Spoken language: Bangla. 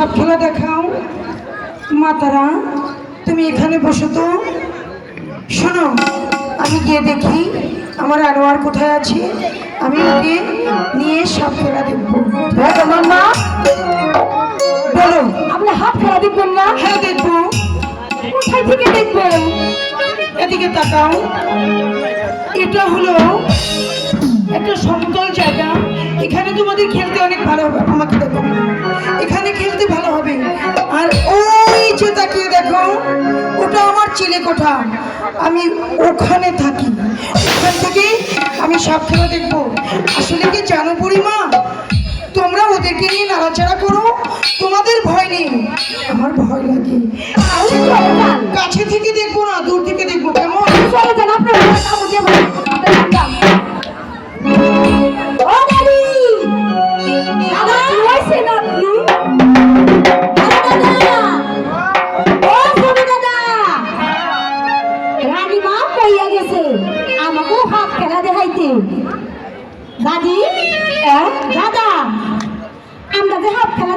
সব খেলা দেখাও। মাতারা তুমি এখানে বসো তো। শোনো আমি গিয়ে দেখি আমার আনোয়ার কোথায় আছে। আমি ওকে নিয়ে সব খেলা দেখব। হ্যাঁ তোমার মা বলো। আপনি হাফ খেলা দেখবেন না? হ্যাঁ দেখব। কোথায় থেকে দেখবেন এদিকে তাকাও। এটা হলো একটা সমতল জায়গা। এখানে তোমাদের খেলতে অনেক ভালো হবে আমাকে দেখো। এখানে খেলতে ভালো হবে। আর ওই যে তাকিয়ে দেখো ওটা আমার চিলে কোঠা। আমি ওখানে থাকি। ওখান থেকে আমি সব খেলা দেখব। আসলে কি জানো বুড়িমা? তোমরা ওদেরকে নিয়ে নাড়াচাড়া করো তোমাদের ভয় নেই। আমার ভয় লাগে। কাছে থেকে দেখব না দূর থেকে দেখব কেমন? আপনার দাদি দাদা আমরা যে হাত খেলা